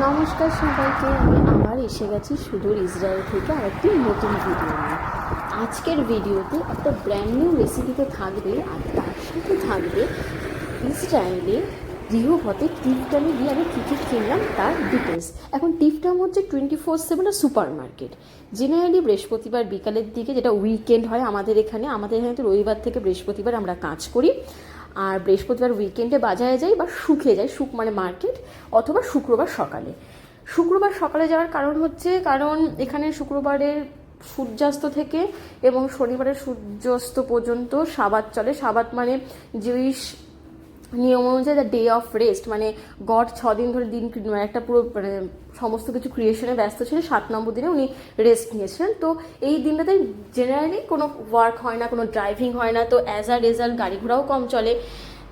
নমস্কার সবাইকে, আমি আবার এসে গেছি সুদূর ইসরায়েল থেকে আরেকটি নতুন ভিডিও নিয়ে। আজকের ভিডিওতে একটা ব্র্যান্ড নিউ রেসিপি তো থাকবে, আর তার সাথে থাকবে ইসরায়েলে গৃহপথে টিপটামে গিয়ে আমি কী কী কিনলাম, তার ডিটেলস এখন টিপটাম হচ্ছে twenty four seven super market generally বৃহস্পতিবার বিকালের দিকে যেটা উইকেন্ড হয় আমাদের এখানে আমাদের এখানে তো রবিবার থেকে বৃহস্পতিবার আমরা কাজ করি। আর বৃহস্পতিবার উইকেন্ডে বাজারে যাই বা শুকে যাই শুক মানে মার্কেট অথবা শুক্রবার সকালে। শুক্রবার সকালে যাওয়ার কারণ হচ্ছে কারণ এখানে শুক্রবারের সূর্যাস্ত থেকে এবং শনিবারের সূর্যাস্ত পর্যন্ত সাবাত চলে। সাবাত মানে জুইশ নিয়ম অনুযায়ী দ্য ডে অফ রেস্ট মানে গড ছদিন দিন ধরে দিন মানে একটা পুরো মানে সমস্ত কিছু ক্রিয়েশনে ব্যস্ত ছিল, সাত নম্বর দিনে উনি রেস্ট নিয়েছিলেন। তো এই দিনটাতে জেনারেলি কোনো ওয়ার্ক হয় না, কোনো ড্রাইভিং হয় না। তো অ্যাজ আ রেজাল্ট গাড়ি ঘোড়াও কম চলে।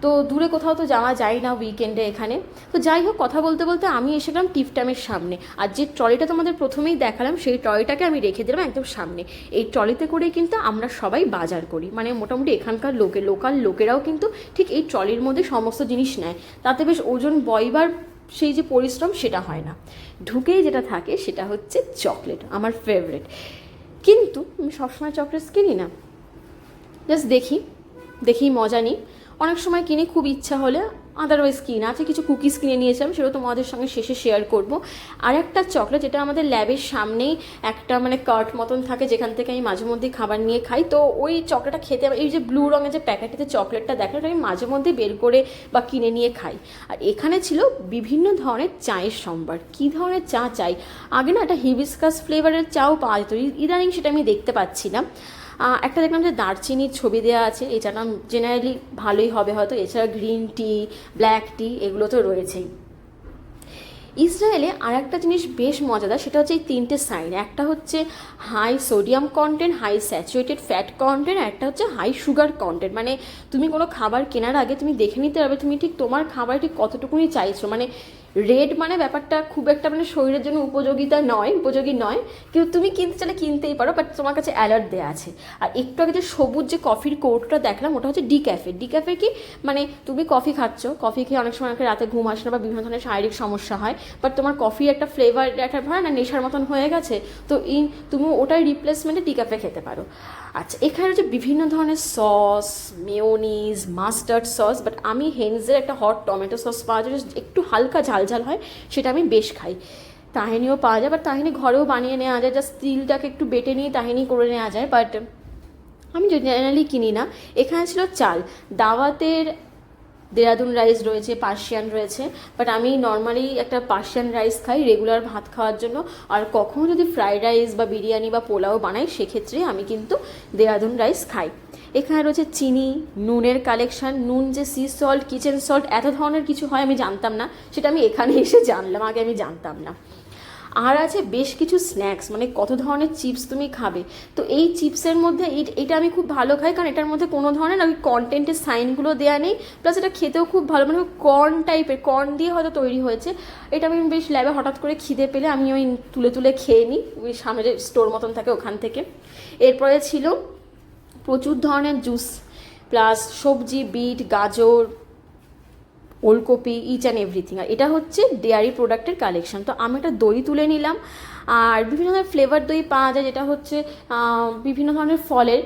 তো দূরে কোথাও তো যাওয়া যায় না উইকেন্ডে এখানে। তো যাই হোক, কথা বলতে বলতে আমি এসে গেলাম টিপটামের সামনে। আর যে ট্রলিটা তোমাদের প্রথমেই দেখালাম, সেই ট্রলিটাকে আমি রেখে দিলাম একদম সামনে। এই ট্রলিতে করেই কিন্তু আমরা সবাই বাজার করি। মানে মোটামুটি এখানকার লোকে, লোকাল লোকেরাও কিন্তু ঠিক এই ট্রলির মধ্যে সমস্ত জিনিস নেয়। তাতে বেশ ওজন বইবার সেই যে পরিশ্রম, সেটা হয় না। ঢুকেই যেটা থাকে, সেটা হচ্ছে চকলেট, আমার ফেভারেট কিন্তু আমি সবসময় চকলেটস কিনি না। জাস্ট দেখি দেখি, মজা নিই। অনেক সময় কিনে খুব ইচ্ছা হলে আদারওয়াইজ কিনা। আছে কিছু কুকিজ কিনে নিয়েছিলাম সেটা তোমাদের সঙ্গে শেষে শেয়ার করব। আর একটা চকলেট যেটা আমাদের ল্যাবের সামনেই একটা মানে কার্ট মতন থাকে যেখান থেকে আমি মাঝে মধ্যে খাবার নিয়ে খাই। তো ওই চকলেটটা খেতে এই যে ব্লু রঙের যে প্যাকেটেতে চকলেটটা দেখে ওটা আমি মাঝে মধ্যে বের করে বা কিনে নিয়ে খাই। আর এখানে ছিল বিভিন্ন ধরনের চায়ের সম্ভার। কী ধরনের চা চাই? আগে না একটা হিবিসকাস ফ্লেভারের চাও পাওয়া যেত। ইদানিং সেটা আমি দেখতে পাচ্ছি না। আহ, একটা দেখলাম যে দারচিনির ছবি দেওয়া আছে নাম জেনারেলি ভালোই হবে হয়তো, এছাড়া গ্রিন টি ব্ল্যাক টি এগুলো তো রয়েছেই। ইসরায়েলে আর একটা জিনিস বেশ মজাদার, সেটা হচ্ছে এই তিনটে সাইন একটা হচ্ছে high sodium content high saturated fat content একটা হচ্ছে হাই সুগার কন্টেন্ট মানে তুমি কোনো খাবার কেনার আগে তুমি দেখে নিতে পারবে তুমি ঠিক তোমার খাবার ঠিক কতটুকুনি চাইছো। মানে রেড মানে ব্যাপারটা খুব একটা মানে শরীরের জন্য উপযোগিতা নয়, উপযোগী নয়। কিন্তু তুমি কিনতে চাইলে কিনতেই পারো বাট তোমার কাছে অ্যালার্ট দেওয়া আছে। আর একটু আগে যে সবুজ যে কফির কৌটোটা দেখলাম, ওটা হচ্ছে ডি ক্যাফে ডি ক্যাফে কি? মানে তুমি কফি খাচ্ছ কফি খেয়ে অনেক সময় রাতে ঘুম আসে না বা বিভিন্ন ধরনের শারীরিক সমস্যা হয় বাট তোমার কফি একটা ফ্লেভার একটা হয় না, নেশার মতন হয়ে গেছে, তো ইন তুমি ওটাই রিপ্লেসমেন্টে টি ক্যাফে খেতে পারো। আচ্ছা এখানে হচ্ছে বিভিন্ন ধরনের sauce mayonnaise mustard sauce but আমি হেনজের একটা হট টমেটো সস পাওয়া যায় একটু হালকা ঝাল ঝাল হয়, সেটা আমি বেশ খাই। তাহিনিও পাওয়া যায় বাট তাহিনি ঘরেও বানিয়ে নেওয়া যায় জাস্ট তিলটাকে একটু বেটে নিয়ে তাহিনি করে নেওয়া যায় বাট আমি জেনারেলি কিনি না। এখানে ছিল চাল। দাওয়াতের দেরাদুন রাইস রয়েছে পার্সিয়ান রয়েছে বাট আমি নর্মালি একটা পার্সিয়ান রাইস খাই রেগুলার ভাত খাওয়ার জন্য। আর কখনও যদি ফ্রাইড রাইস বা বিরিয়ানি বা পোলাও বানাই, সেক্ষেত্রে আমি কিন্তু দেরাদুন রাইস খাই। এখানে রয়েছে চিনি, নুনের কালেকশন নুন যে সি সল্ট কিচেন সল্ট এত ধরনের কিছু হয় আমি জানতাম না। সেটা আমি এখানে এসে জানলাম, আগে আমি জানতাম না। আর আছে বেশ কিছু স্ন্যাক্স মানে কত ধরনের চিপস তুমি খাবে। তো এই চিপসের মধ্যে এটা আমি খুব ভালো খাই, কারণ এটার মধ্যে কোনো ধরনের ওই কন্টেন্টের সাইনগুলো দেওয়া নেই প্লাস এটা খেতেও খুব ভালো মানে কর্ন টাইপের কর্ন দিয়ে হয়তো তৈরি হয়েছে। এটা আমি বেশ ল্যাবে হঠাৎ করে খিদে পেলে আমি ওই তুলে তুলে খেয়ে নিই, ওই সামনে যে স্টোর মতন থাকে ওখান থেকে। এরপরে ছিল প্রচুর ধরনের জুস প্লাস সবজি, বিট, গাজর ওলকপি ইচ অ্যান্ড এভরিথিং আর এটা হচ্ছে ডেয়ারি প্রোডাক্টের কালেকশন তো আমি একটা দই তুলে নিলাম। আর বিভিন্ন ধরনের ফ্লেভার দই পাওয়া যায়, যেটা হচ্ছে বিভিন্ন ধরনের ফলের।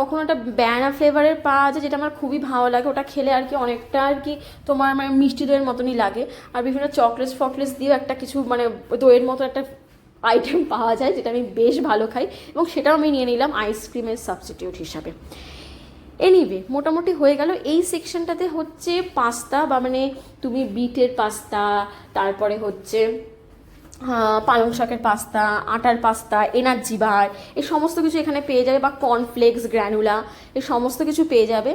কখনো একটা ব্যানা ফ্লেভারের পাওয়া যায়, যেটা আমার খুবই ভালো লাগে। ওটা খেলে আর কি অনেকটা আর কি তোমার মানে মিষ্টি দইয়ের মতনই লাগে। আর বিভিন্ন চকলেটস ফকলেটস দিয়েও একটা কিছু মানে দইয়ের মতো একটা আইটেম পাওয়া যায়, যেটা আমি বেশ ভালো খাই। এবং সেটাও আমি নিয়ে নিলাম আইসক্রিমের সাবস্টিটিউট হিসাবে। এনিওয়ে মোটামুটি হয়ে গেল। এই সেকশনটাতে হচ্ছে পাস্তা বা মানে তুমি বিটের পাস্তা তারপরে হচ্ছে পালং শাকের পাস্তা আটার পাস্তা এনার্জি বার, এই সমস্ত কিছু এখানে পেয়ে যাবে বা কর্নফ্লেক্স গ্র্যানুলা এই সমস্ত কিছু পেয়ে যাবে।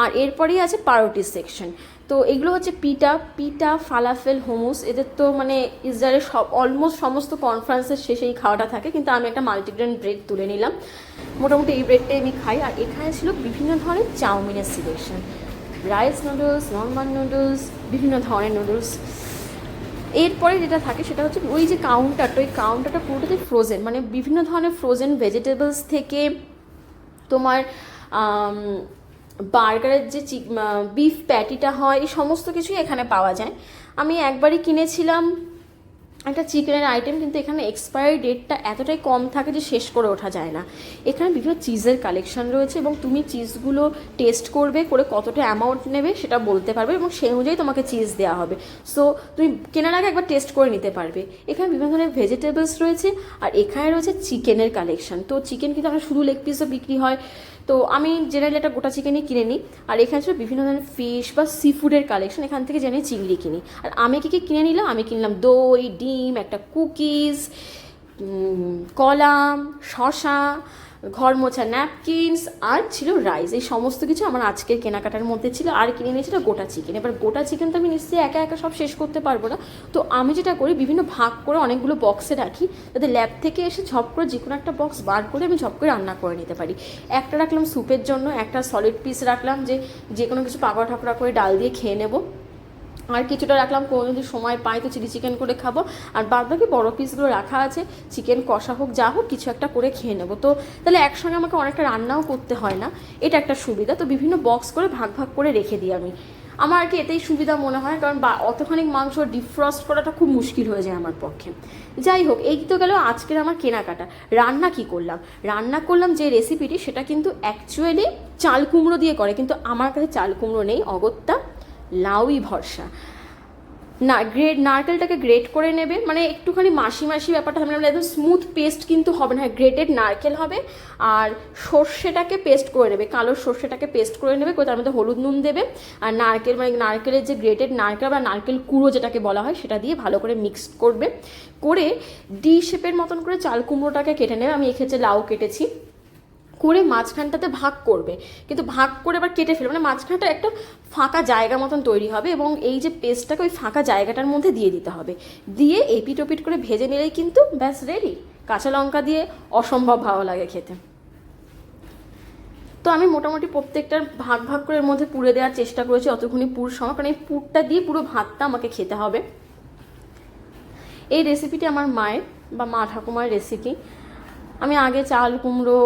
আর এরপরেই আছে পারোটি সেকশন তো এগুলো হচ্ছে পিটা পিটা, ফালাফেল, হোমুস, এদের তো মানে ইসরায়েলের সব অলমোস্ট সমস্ত কনফারেন্সের শেষে এই খাওয়াটা থাকে, কিন্তু আমি একটা মাল্টিগ্রেন ব্রেড তুলে নিলাম। মোটামুটি এই ব্রেডটাই আমি খাই, আর এখানে ছিল বিভিন্ন ধরনের চাউমিনের selection rice noodles normal noodles বিভিন্ন ধরনের নুডলস এরপরে যেটা থাকে সেটা হচ্ছে ওই যে কাউন্টারটা ওই কাউন্টারটা পুরোটাতে ফ্রোজেন মানে বিভিন্ন ধরনের ফ্রোজেন ভেজিটেবলস থেকে তোমার বার্গারের যে বিফ প্যাটিটা হয় এই সমস্ত কিছুই এখানে পাওয়া যায়। আমি একবারই কিনেছিলাম একটা চিকেনের আইটেম কিন্তু এখানে এক্সপায়ারি ডেটটা এতটাই কম থাকে যে শেষ করে ওঠা যায় না। এখানে বিভিন্ন চিজের কালেকশন রয়েছে এবং তুমি চিজগুলো টেস্ট করবে, করে কতটা অ্যামাউন্ট নেবে সেটা বলতে পারবে এবং সেই অনুযায়ী তোমাকে চিজ দেওয়া হবে। সো তুমি কেনার আগে একবার টেস্ট করে নিতে পারবে। এখানে বিভিন্ন ধরনের ভেজিটেবলস রয়েছে আর এখানে রয়েছে চিকেনের কালেকশন তো চিকেন কিন্তু আমরা শুধু লেগ পিসও বিক্রি হয়। তো আমি জেনারেলি একটা গোটা চিকেনই কিনে নিই। আর এখানে ছিল বিভিন্ন ধরনের ফিশ বা সি ফুডের কালেকশন এখান থেকে জেনে চিংড়ি কিনি। আর আমি কি কি কিনে নিলাম? আমি কিনলাম দই, ডিম একটা কুকিজ কলাম শশা ঘর মোছা ন্যাপকিনস আর ছিল রাইস এই সমস্ত কিছু আমার আজকের কেনাকাটার মধ্যে ছিল। আর কিনে নিয়েছিল গোটা চিকেন এবার গোটা চিকেন তো আমি নিশ্চয়ই একা একা সব শেষ করতে পারব না। তো আমি যেটা করি, বিভিন্ন ভাগ করে অনেকগুলো বক্সে রাখি। যাতে ল্যাব থেকে এসে ঝপ করে যে কোনো একটা বক্স বার করে আমি ঝপ করে রান্না করে নিতে পারি। একটা রাখলাম স্যুপের জন্য, একটা সলিড পিস রাখলাম যে যে কোনো কিছু পাকড়া ঠাকড়া করে ডাল দিয়ে খেয়ে নেব। আর কিছুটা রাখলাম, কোনো যদি সময় পাই তো চিলি চিকেন করে খাব। আর বাদ বাকি বড়ো পিসগুলো রাখা আছে, চিকেন কষা হোক, যা হোক, কিছু একটা করে খেয়ে নেব। তো তাহলে একসঙ্গে আমাকে অনেকটা রান্নাও করতে হয় না, এটা একটা সুবিধা। তো বিভিন্ন বক্স করে ভাগ ভাগ করে রেখে দিই আমি। আমার আর কি এতেই সুবিধা মনে হয়, কারণ বা, অতখানিক মাংস ডিফ্রস্ট করাটা খুব মুশকিল হয়ে যায় আমার পক্ষে। যাই হোক, এই তো গেল আজকের আমার কেনাকাটা। রান্না কি করলাম? রান্না করলাম যে রেসিপিটি সেটা কিন্তু অ্যাকচুয়ালি চাল কুমড়ো দিয়ে করে, কিন্তু আমার কাছে চাল কুমড়ো নেই, অগত্যা। লাউই ভরসা। না গ্রেট নারকেলটাকে গ্রেট করে নেবে মানে একটুখানি মাসি মাসি ব্যাপারটা হবে না একদম স্মুথ পেস্ট কিন্তু হবে না গ্রেটেড নারকেল হবে, আর সর্ষেটাকে পেস্ট করে নেবে, কালো সর্ষেটাকে পেস্ট করে নেবে তার মধ্যে হলুদ নুন দেবে, আর নারকেল মানে নারকেলের যে গ্রেটেড নারকেল বা নারকেল কুড়ো যেটাকে বলা হয়, সেটা দিয়ে ভালো করে মিক্স করবে, করে ডি শেপের মতন করে চাল কুমড়োটাকে কেটে নেবে, আমি এক্ষেত্রে লাউ কেটেছি। করে মাঝখানটাতে ভাগ করবে। কিন্তু ভাগ করে আবার কেটে ফেলবে। মানে মাঝখানটা একটা ফাঁকা জায়গা মতন তৈরি হবে এবং এই যে পেস্টটাকে ওই ফাঁকা জায়গাটার মধ্যে দিয়ে দিতে হবে। দিয়ে এপিট ওপিট করে ভেজে নিলেই কিন্তু ব্যাস রেডি কাঁচা লঙ্কা দিয়ে অসম্ভব ভালো লাগে খেতে। তো আমি মোটামুটি প্রত্যেকটার ভাগ ভাগ করে এর মধ্যে পুড়ে দেওয়ার চেষ্টা করেছি অতক্ষণই পুর সময়, কারণ এই পুরটা দিয়ে পুরো ভাতটা আমাকে খেতে হবে। এই রেসিপিটি আমার মায়ের বা মা ঠাকুমার রেসিপি আমি আগে চাল, কুমড়ো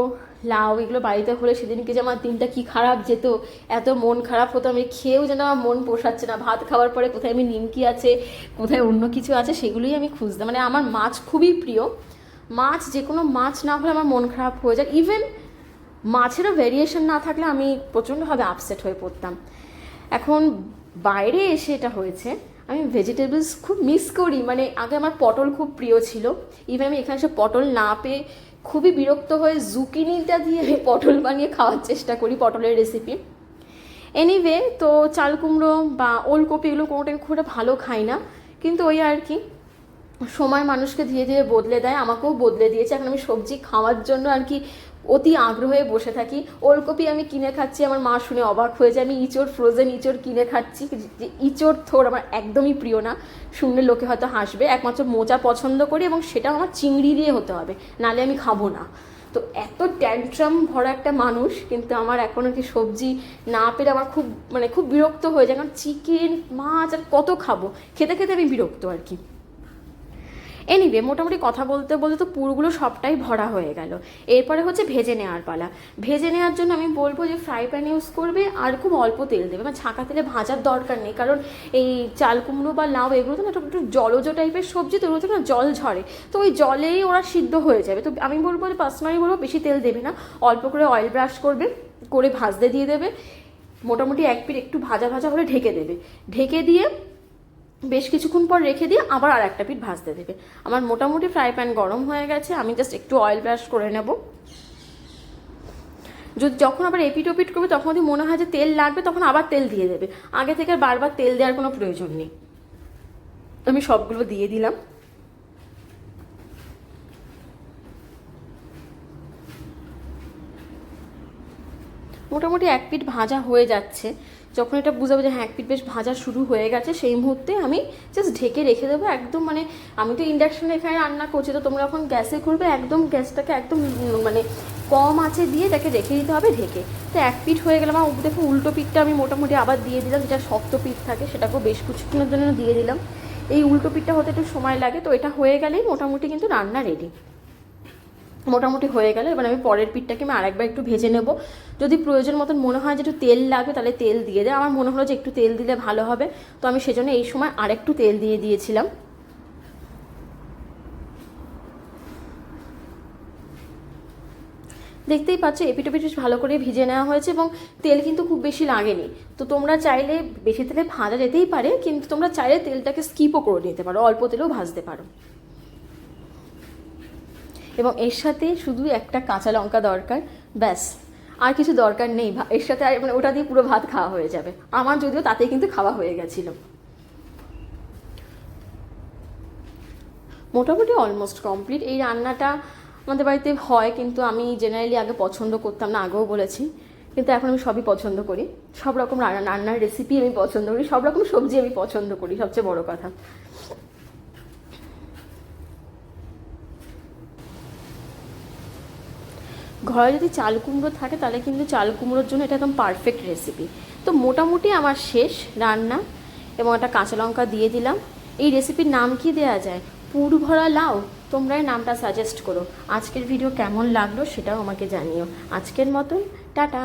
লাউ এগুলো বাড়িতে হলে সেদিনকে যে আমার দিনটা কি খারাপ যেত, এত মন খারাপ হতো, আমি খেয়েও যেন আমার মন পোষাচ্ছে না। ভাত খাওয়ার পরে কোথায় আমি নিমকি আছে, কোথায় অন্য কিছু আছে, সেগুলোই আমি খুঁজতাম। মানে আমার মাছ খুবই প্রিয়। মাছ যে কোনো মাছ না হলে আমার মন খারাপ হয়ে যায়। ইভেন মাছেরও ভেরিয়েশন না থাকলে আমি প্রচণ্ডভাবে আপসেট হয়ে পড়তাম। এখন বাইরে এসে এটা হয়েছে। আমি ভেজিটেবলস খুব মিস করি। মানে আগে আমার পটল খুব প্রিয় ছিল। ইভেন আমি এখানে এসে পটল না পেয়ে খুবই বিরক্ত হয়ে জুকিনিটা দিয়ে আমি পটল বানিয়ে খাওয়ার চেষ্টা করি পটলের রেসিপি এনিওয়ে তো চাল কুমড়ো বা ওলকপি এগুলো কোনোটাই খুব একটা ভালো খাই না। কিন্তু ওই আর কি, সময় মানুষকে ধীরে ধীরে বদলে দেয়, আমাকেও বদলে দিয়েছে। এখন আমি সবজি খাওয়ার জন্য আর কি অতি আগ্রহে বসে থাকি। ওলকপি আমি কিনে খাচ্ছি, আমার মা শুনে অবাক হয়ে যায়। আমি ইঁচড় ফ্রোজেন ইঁচড় কিনে খাচ্ছি। যে ইঁচড় থোর আমার একদমই প্রিয় না। শুনলে লোকে হয়তো হাসবে, একমাত্র মোচা পছন্দ করি এবং সেটা আমার চিংড়ি দিয়ে হতে হবে, নালে আমি খাব না। তো এত ট্যান্ট্রাম ভরা একটা মানুষ, কিন্তু আমার এখনও কি সবজি না পেলে আমার খুব মানে খুব বিরক্ত হয়ে যায়। কারণ চিকেন মাছ আর কত খাব? খেতে খেতে আমি বিরক্ত আর কি। এনিওয়ে মোটামুটি কথা বলতে বলতে তো পুরগুলো সবটাই ভরা হয়ে গেল। এরপরে হচ্ছে ভেজে নেওয়ার পালা। ভেজে নেওয়ার জন্য আমি বলব যে ফ্রাই প্যান ইউজ করবে আর খুব অল্প তেল দেবে। মানে ছাঁকা তেলে ভাজার দরকার নেই। কারণ এই চাল কুমড়ো বা লাউ এগুলো তো না একটু জলজ টাইপের সবজি, তো ওগুলো না জল ঝরে। তো ওই জলেই ওরা সিদ্ধ হয়ে যাবে। তো আমি বলব যে পার্সোনালি বলব বেশি তেল দেবে না। অল্প করে অয়েল ব্রাশ করবে, করে ভাজতে দিয়ে দেবে। মোটামুটি এক পিঠ একটু ভাজা ভাজা হলে ঢেকে দেবে। ঢেকে দিয়ে বেশ কিছুক্ষণ পর রেখে দিয়ে আবার আর একটা পিঠ ভাজতে দেবে। আমার মোটামুটি ফ্রাই প্যান গরম হয়ে গেছে, আমি জাস্ট একটু অয়েল ব্রাশ করে নেব। যদি যখন আবার এপিট ওপিট করবে, তখন যদি মনে হয় যে তেল লাগবে, তখন আবার তেল দিয়ে দেবে। আগে থেকে আর বারবার তেল দেওয়ার কোনো প্রয়োজন নেই। আমি সবগুলো দিয়ে দিলাম। মোটামুটি এক পিঠ ভাজা হয়ে যাচ্ছে। যখন এটা বুঝাবো যে হ্যাঁ এক পিঠ বেশ ভাজা শুরু হয়ে গেছে, সেই মুহূর্তে আমি জাস্ট ঢেকে রেখে দেবো, একদম মানে আমি তো ইন্ডাকশানে এখানে রান্না করছি, তো তোমরা যখন গ্যাসে করবে একদম গ্যাসটাকে একদম মানে কম আছে দিয়ে তাকে রেখে দিতে হবে ঢেকে। তো এক পিঠ হয়ে গেলাম, আর দেখো উল্টো পিঠটা আমি মোটামুটি আবার দিয়ে দিলাম, যেটা শক্ত পিঠ থাকে, সেটাকেও বেশ কিছুক্ষণের জন্য দিয়ে দিলাম। এই উল্টো পিঠটা হতে একটু সময় লাগে, তো এটা হয়ে গেলেই মোটামুটি কিন্তু রান্না রেডি মোটামুটি হয়ে গেলে। এবার আমি পরের পিঠটাকে আমি আরেকবার একটু ভেজে নেব। যদি প্রয়োজন মতন মনে হয় যে একটু তেল লাগবে, তাহলে তেল দিয়ে দেয় আমার মনে হলো যে একটু তেল দিলে ভালো হবে। তো আমি সেজন্য এই সময় আরেকটু তেল দিয়ে দিয়েছিলাম। দেখতেই পাচ্ছ এপিটোপিট বেশ ভালো করে ভিজে নেওয়া হয়েছে এবং তেল কিন্তু খুব বেশি লাগেনি। তো তোমরা চাইলে বেশি তেলে ভাজা যেতেই পারে, কিন্তু তোমরা চাইলে তেলটাকে স্কিপও করে নিতে পারো। অল্প তেলেও ভাজতে পারো। এবং এর সাথে শুধু একটা কাঁচা লঙ্কা দরকার, ব্যাস। আর কিছু দরকার নেই এর সাথে আর- মানে ওটা দিয়ে পুরো ভাত খাওয়া হয়ে যাবে। আমার যদিও তাতেই কিন্তু খাওয়া হয়ে গেছিল। মোটামুটি অলমোস্ট কমপ্লিট এই রান্নাটা আমাদের বাড়িতে হয়, কিন্তু আমি জেনারেলি আগে পছন্দ করতাম না, আগেও বলেছি। কিন্তু এখন আমি সবই পছন্দ করি। সব রকম রান্না রান্নার রেসিপি আমি পছন্দ করি, সব রকম সবজি আমি পছন্দ করি, সবচেয়ে বড় কথা। ঘরে যদি চাল কুমড়ো থাকে, তাহলে কিন্তু চাল কুমড়োর জন্য এটা একদম পারফেক্ট রেসিপি তো মোটামুটি আমার শেষ রান্না এবং একটা কাঁচা লঙ্কা দিয়ে দিলাম। এই রেসিপির নাম কি দেওয়া যায়? পুর ভরা লাউ তোমরাই নামটা সাজেস্ট করো। আজকের ভিডিও কেমন লাগল সেটাও আমাকে জানিও। আজকের মতন টাটা!